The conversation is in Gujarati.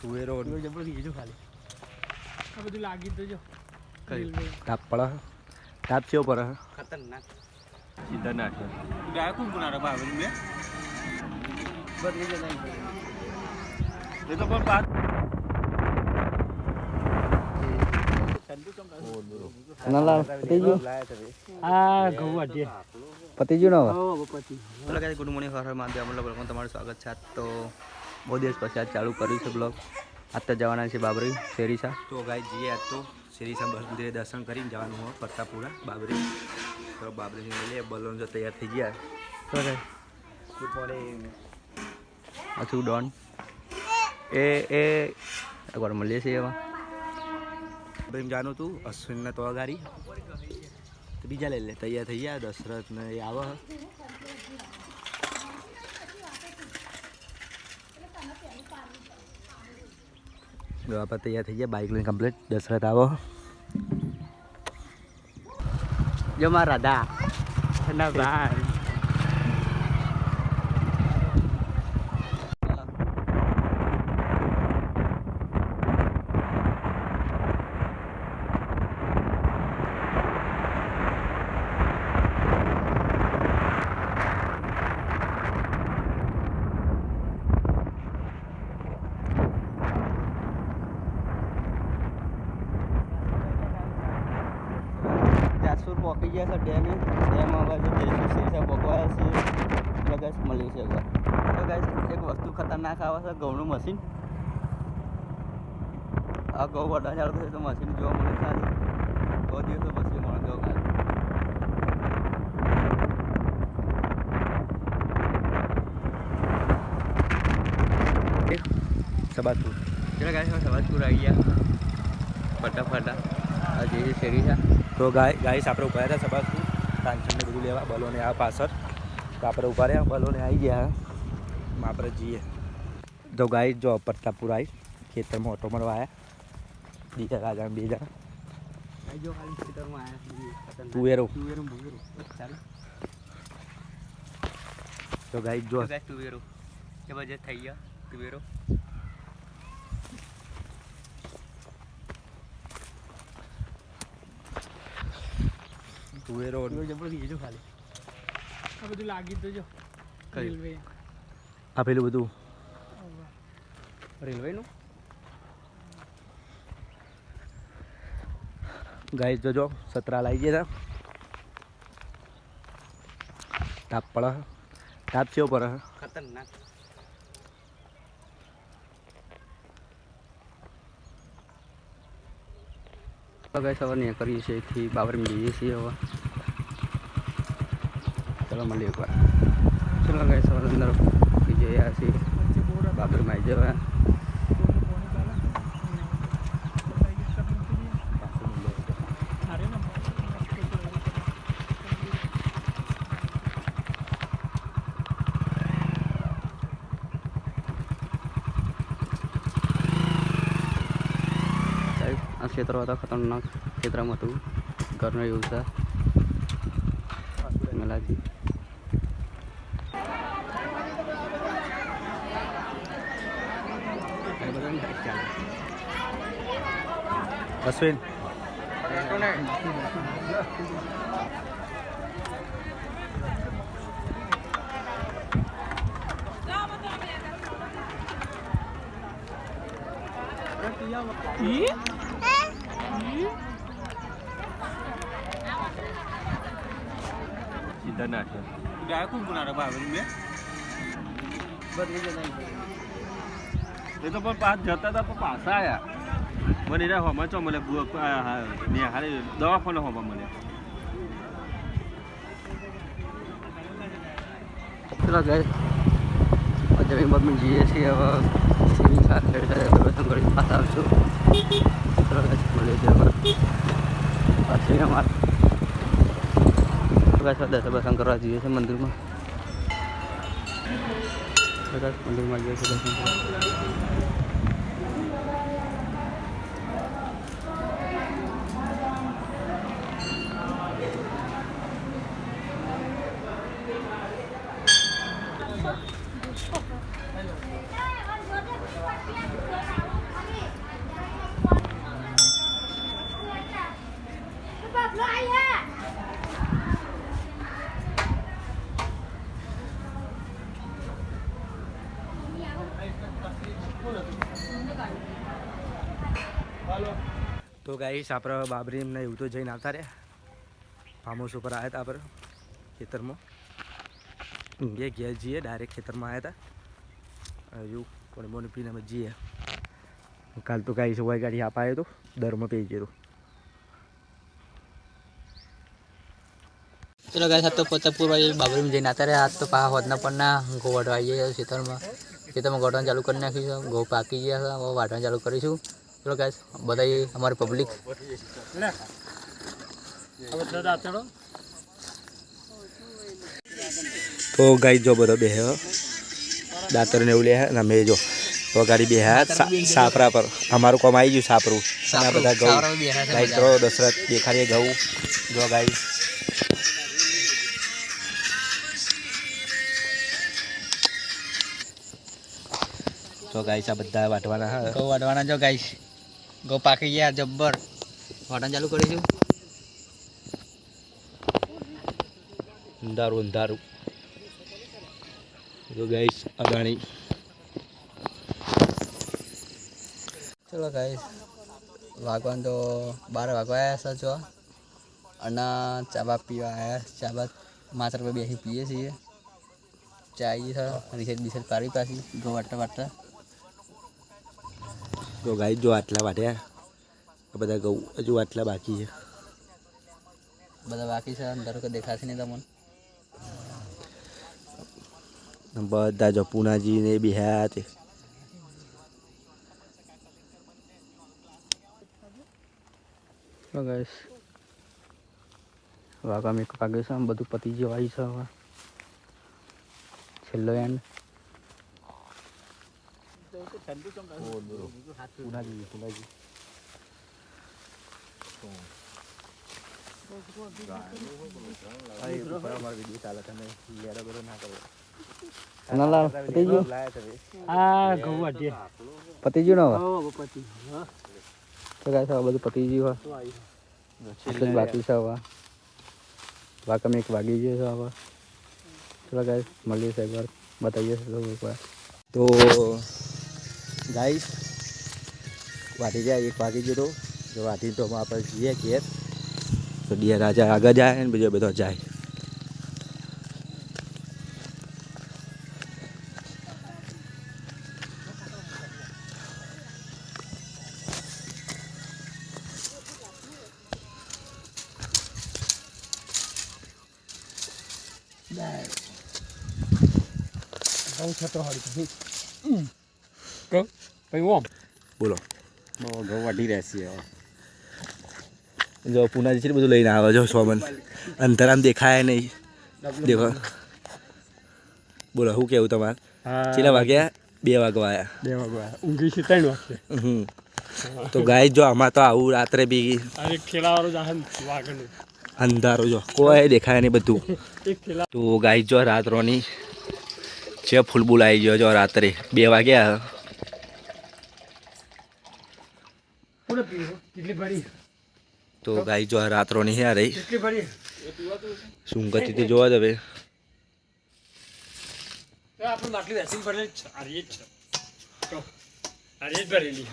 તુવેરો જબરો થઈ ખાલી. આ બધું લાગી તો જો. તાપ પડે તાપ ચેવો પડે ખતરનાક. સીધા નાખે ગાય કોણ કોણ આરે બાબરી મેં બદલી જતા એ તો પણ પાત નાલા પતી આ ઘઉં વાટીએ પતી ગયું ને પતિ ગુડ મોર્નિંગ. હર હર મહાદેવ. અમલ તમારું સ્વાગત છે તો બહુ દિવસ પછી આજ ચાલુ કર્યું છે બ્લોગ. આજ તો જવાના છે બાબરી શેરીસા. તો ગાય જઈએ આજ તો. શેરીસા બસ મંદિરે દર્શન કરીને જવાનું હોય ફરતાપુરા બાબરી. તો બાબરી મળીએ બલૂન જો તૈયાર થઈ ગયા. કરે ગુડ ડોન? એ એ. એકવાર મળીએ છીએ એમાં. પ્રેમ જાણું તું અશ્વિનને તો ગાડી તો બીજા લઈ લે તૈયાર થઈ ગયા દશરથ ને એ આવે. આપણે તૈયાર થઈ ગયા બાઇક લઈને કમ્પ્લીટ દશરથ આવો. જો મારા રાધા. ના ભાઈ. ગયા છે ડેમે ડેમ હવે જો જઈશું શીશા પકવાયા છે એટલે ગાઈસ મળ્યું છે એકવાર તો ગાઈસ એક વસ્તુ ખતરનાક આવે છે ઘઉંનું મશીન આ ઘઉં વડા ચાલતું છે તો મશીન જોવા મળે ખાલી બહુ દિવસો પછી મળે જો ખાલી સબાતપુર ચલો ગાય અમે સબાતપુર આવી ગયા ફટાફટ આ જે શેરી છે તો ગાય ગાઈસ આપણે ઊભા હતા સબાતપુર કાંચનને બધું લેવા બલોને આ પાછળ. તો આપણે ઊભા રહ્યા બલોને આવી ગયા. એમાં આપણે જઈએ. તો ગાય જો પ્રતાપપુર આવી ખેતરમાં ઓટો મારવા આવ્યા બીજા રાજા બે જણા. આઈ જો ખાલી ખેતરમાં આયા. છે તુવેરો. તુવેરો બુવેરો ચાલો. તો ગાય જો તુવેરો. જબરજસ્ત થઈ ગયા તુવેરો. તુવેરો જબરો થઈ ગયો ખાલી. આ બધું લાગી તો જો રેલવે. આ પેલું બધું? રેલવેનું? ગાય જોજો સતરા લાવી ગયા તાપ પડે તાપ છે ઉપર ખતરનાક. ગાઈસ હવે કરીએ છીએ, એથી બાબરી જઈએ છીએ હવે. ચલો મળીએ એકવાર. ચલો ગાઈસ હવે અંદર જઈ આવ્યા છીએ. બાબરીમાં આવી જવા અરે ના સાહેબ આ ક્ષેત્ર હતા ખતરનાક ક્ષેત્રમાં હતું ઘરનું એવું છે મેલાથી અશ્વિન સીધા નાખે ગાય કોણ કોણ બાબરી મેં એ તો પણ પાસ જતા હતા પણ પાછા આવ્યા મને એના હોમાં ચો મને ને હારે દવાખાને હોમાં મને ચલો ગાય જમીન બમીન જઈએ છીએ હવે પાછા આવશું ગાય મળીએ છીએ હવે પાછી અમારે દર્શન દર્શન કરવા જઈએ છે મંદિરમાં. મંદિરમાં જઈએ છીએ દર્શન કરવા તો ગાઈશ આપણે બાબરી એમને એવું તો જઈને આવતા રહ્યા. ફાર્મ હાઉસ ઉપર આવ્યા હતા આપણે ખેતરમાં. ઊંઘે ઘેર જઈએ ડાયરેક્ટ ખેતરમાં આવ્યા હતા. હજુ પણ મોને પીને અમે જઈએ. કાલ તો ગાઈશ હોય ગાડી આપાયો તો દરમાં પી ગયો ચલો ગાય સાત તો પ્રતાપપુર ભાઈ બાબરીમાં જઈને આતા રહ્યા. આજ તો પા હોદના ના ઘઉં વાટવા આવી ગયા ખેતરમાં. ખેતરમાં ગોઠવાનું ચાલુ કરી નાખીશું છે. ઘઉં પાકી ગયા છે. હવે વાટવાનું ચાલુ કરીશું. ચલો ગાય બધા અમારી પબ્લિક તો ગાઈ જો બધો બે દાંતર ને એવું લે અને અમે જો તો ગાડી બે સાપરા પર. અમારું કોમ આવી ગયું સાપરું. આ બધા ઘઉં ગાઈ કરો દશરથ દેખાડીએ ઘઉં જો ગાઈ તો ગાઈ આ બધા વાટવાના હા. ઘઉં વાટવાના જો ગાઈશ ઘઉં પાકી ગયા જબ્બર. વાટન ચાલુ કરીશું. અંધારું અંધારું. તો ગાઈસ અદાણી. ચલો ગાઈશ વાગવાન તો બાર વાગવા આવ્યા છો અને ચાબા પીવા આવ્યા. ચાબા માત્ર પર બેસી પીએ છીએ. ચાઈ છે રિસેટ બિસેટ પાડી પાછી. ગો વાટતા વાટતા તો ગાય જો આટલા વાઢ્યા આ બધા ગૌ હજુ આટલા બાકી છે. બધા બાકી છે અંદર કોઈ દેખાશે નહીં તમને. બધા જો પૂનાજી ને બિહાર તે. તો એક વાગવા મેં વાગે છે આમ બધું પતી જેવું આવી છે હવે. છેલ્લો એન્ડ પૂનાજી પૂનાજી નાલા પતી ગયું આ ઘઉં વાટીએ પતી ગયું ને હવે હો પતિ હા તો ગાઈશ હવે બધું પતી ગયું હવે આટલું જ બાકી છે હવે વાગવા મેં એક વાગી ગયો છે હવે ચલો ગાઈશ મળીએ છે એકવાર બતાવીએ છે લોકો એકવાર તો ગાઈસ વાટી જાય એક વાગી ગયો તો જો વાટી તો આપણે જઈએ ઘેર તો ડિયર રાજા આગળ જાય ને બીજો બધો જાય ઘઉં છતો હળી કહું ભાઈ ઓમ? બોલો. ઘઉં વાટી રહેશે જો પૂનાજી છે બધું લઈને આવે જો સોમન. અંતરામ દેખાય નહીં. દેખો. બોલો શું કેવું તમારે? કેટલા વાગ્યા? બે વાગવા આવ્યા બે વાગવા ઊંઘી છે ત્રણ વાગશે હમ. તો ગાય જો આમાં તો આવું રાત્રે બી અંધારું જો. કોઈ દેખાય નહીં બધું. તો ગાય જો રાત્રોની છે ફૂલબુલ આવી ગયો જો રાત્રે. બે વાગ્યા. તો ગાઈ જો આ રાત્રો નહીં આ રહી. શું ગતિ તે જોવા જવે ભરેલી